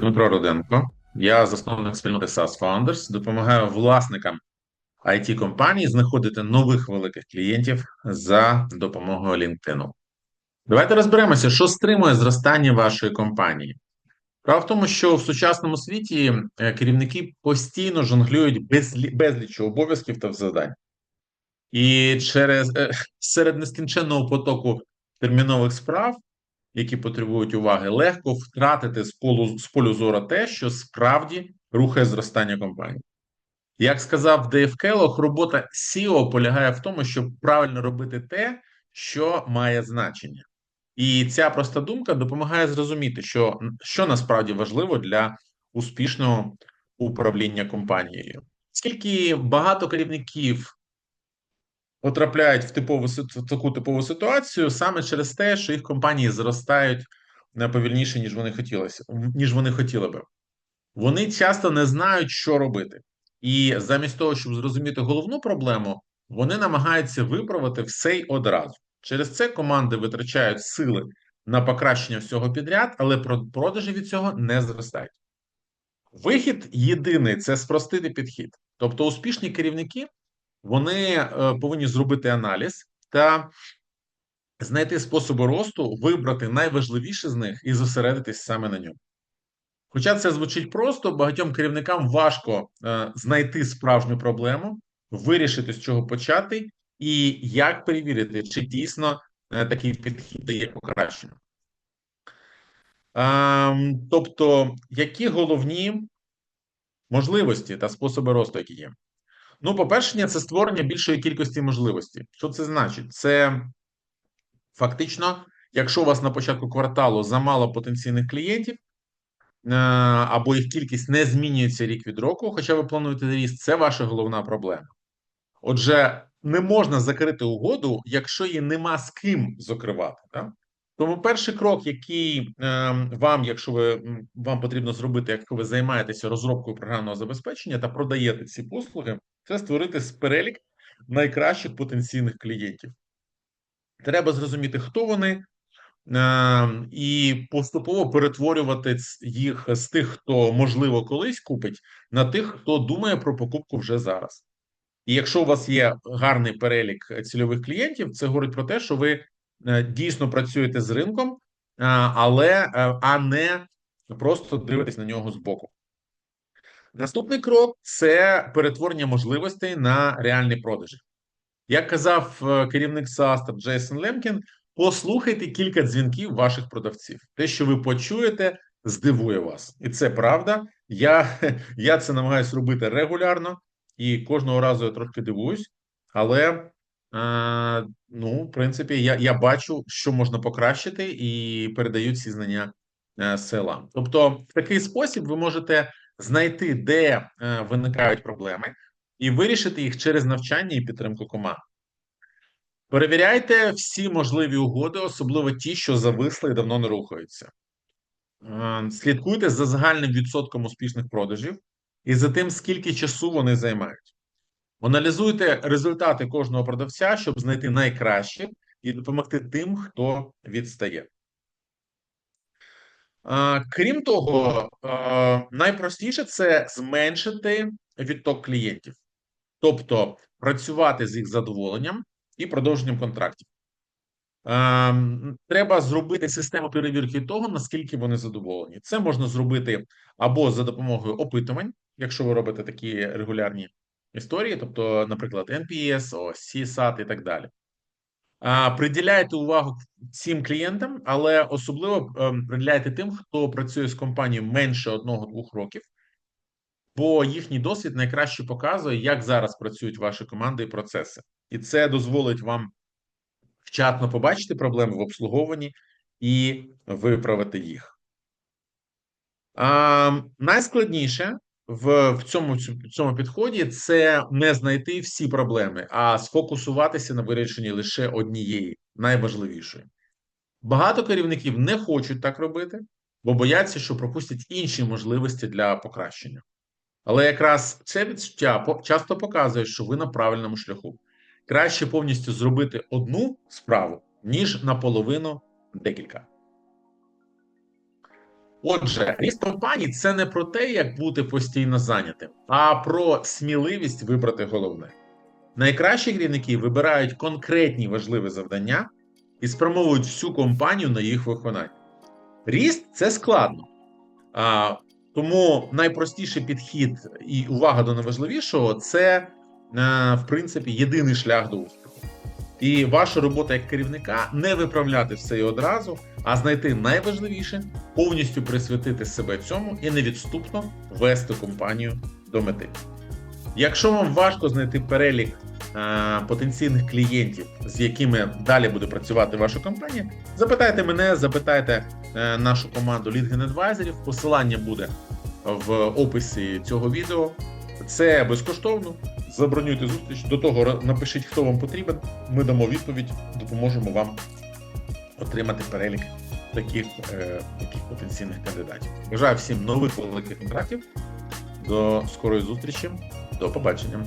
Дмитро Руденко. Я засновник спільноти SaaS Founders, допомагаю власникам it компаній знаходити нових великих клієнтів за допомогою LinkedIn. Давайте розберемося, що стримує зростання вашої компанії. Справа в тому, що в сучасному світі е, керівники постійно жонглюють безлі- безліччю обов'язків та завдань. І через е, серед нескінченного потоку термінових справ, які потребують уваги, легко втратити з полу з полю зору те, що справді рухає зростання компанії. Як сказав Дейв Келлог, робота SEO полягає в тому, щоб правильно робити те, що має значення. І ця проста думка допомагає зрозуміти, що, що насправді важливо для успішного управління компанією. Скільки багато керівників потрапляють в типову в таку типову ситуацію саме через те, що їх компанії зростають е, повільніше, ніж вони хотілося, ніж вони хотіли би. Вони часто не знають, що робити, і замість того, щоб зрозуміти головну проблему, вони намагаються виправити все й одразу. Через це команди витрачають сили на покращення всього підряд, але про- продажі від цього не зростають. Вихід єдиний це спростити підхід. Тобто, успішні керівники вони е, повинні зробити аналіз та знайти способи росту, вибрати найважливіше з них і зосередитись саме на ньому. Хоча це звучить просто, багатьом керівникам важко е, знайти справжню проблему, вирішити, з чого почати, і як перевірити, чи дійсно е, такий підхід дає покращення. Ем, тобто, які головні можливості та способи росту, які є? Ну, по-перше, це створення більшої кількості можливостей. Що це значить? Це фактично, якщо у вас на початку кварталу замало потенційних клієнтів, е, або їх кількість не змінюється рік від року, хоча ви плануєте ріст, це ваша головна проблема. Отже, не можна закрити угоду, якщо її нема з ким закривати. Так? Тому перший крок, який е, вам, якщо ви вам потрібно зробити, якщо ви займаєтеся розробкою програмного забезпечення та продаєте ці послуги, це створити перелік найкращих потенційних клієнтів. Треба зрозуміти, хто вони, е, і поступово перетворювати їх з тих, хто можливо колись купить, на тих, хто думає про покупку вже зараз. І якщо у вас є гарний перелік цільових клієнтів, це говорить про те, що ви е, дійсно працюєте з ринком, е, але а не просто дивитесь на нього збоку. Наступний крок це перетворення можливостей на реальні продажі. Як казав е, керівник SaaS Джейсон Лемкін, послухайте кілька дзвінків ваших продавців. Те, що ви почуєте, здивує вас, і це правда. Я, я це намагаюся робити регулярно, і кожного разу я трошки дивуюсь, але е, ну, в принципі, я, я бачу, що можна покращити, і передаю ці знання е, селам. Тобто, в такий спосіб ви можете знайти, де е, виникають проблеми, і вирішити їх через навчання і підтримку команд. Перевіряйте всі можливі угоди, особливо ті, що зависли і давно не рухаються. Е, Слідкуйте за загальним відсотком успішних продажів і за тим, скільки часу вони займають. Аналізуйте результати кожного продавця, щоб знайти найкраще і допомогти тим, хто відстає. Крім того, найпростіше це зменшити відток клієнтів, тобто працювати з їх задоволенням і продовженням контрактів. Треба зробити систему перевірки того, наскільки вони задоволені. Це можна зробити або за допомогою опитувань, якщо ви робите такі регулярні історії, тобто, наприклад, NPS, CSAT і так далі. Приділяйте увагу цим клієнтам, але особливо ем, приділяйте тим, хто працює з компанією менше одного-двох років, бо їхній досвід найкраще показує, як зараз працюють ваші команди і процеси, і це дозволить вам вчасно побачити проблеми в обслуговуванні і виправити їх. А, найскладніше в, в цьому цьому підході це не знайти всі проблеми, а сфокусуватися на вирішенні лише однієї, найважливішої. Багато керівників не хочуть так робити, бо бояться, що пропустять інші можливості для покращення. Але якраз це відчуття часто показує, що ви на правильному шляху. Краще повністю зробити одну справу, ніж наполовину декілька. Отже, ріст компаній це не про те, як бути постійно зайнятим, а про сміливість вибрати головне. Найкращі керівники вибирають конкретні важливі завдання і спрямовують всю компанію на їх виконання. Ріст це складно. А, тому найпростіший підхід і увага до найважливішого це, е, в принципі, єдиний шлях до успіху. І ваша робота як керівника не виправляти все і одразу, а знайти найважливіше, повністю присвятити себе цьому і невідступно вести компанію до мети. Якщо вам важко знайти перелік е, потенційних клієнтів, з якими далі буде працювати ваша компанія, запитайте мене, запитайте е, нашу команду LinkedIn Advisorів. Посилання буде в описі цього відео. Це безкоштовно. Забронюйте зустріч. До того напишіть, хто вам потрібен. Ми дамо відповідь, допоможемо вам отримати перелік таких, е, таких потенційних кандидатів. Бажаю всім нових великих контрактів. До скорої зустрічі. До побачення.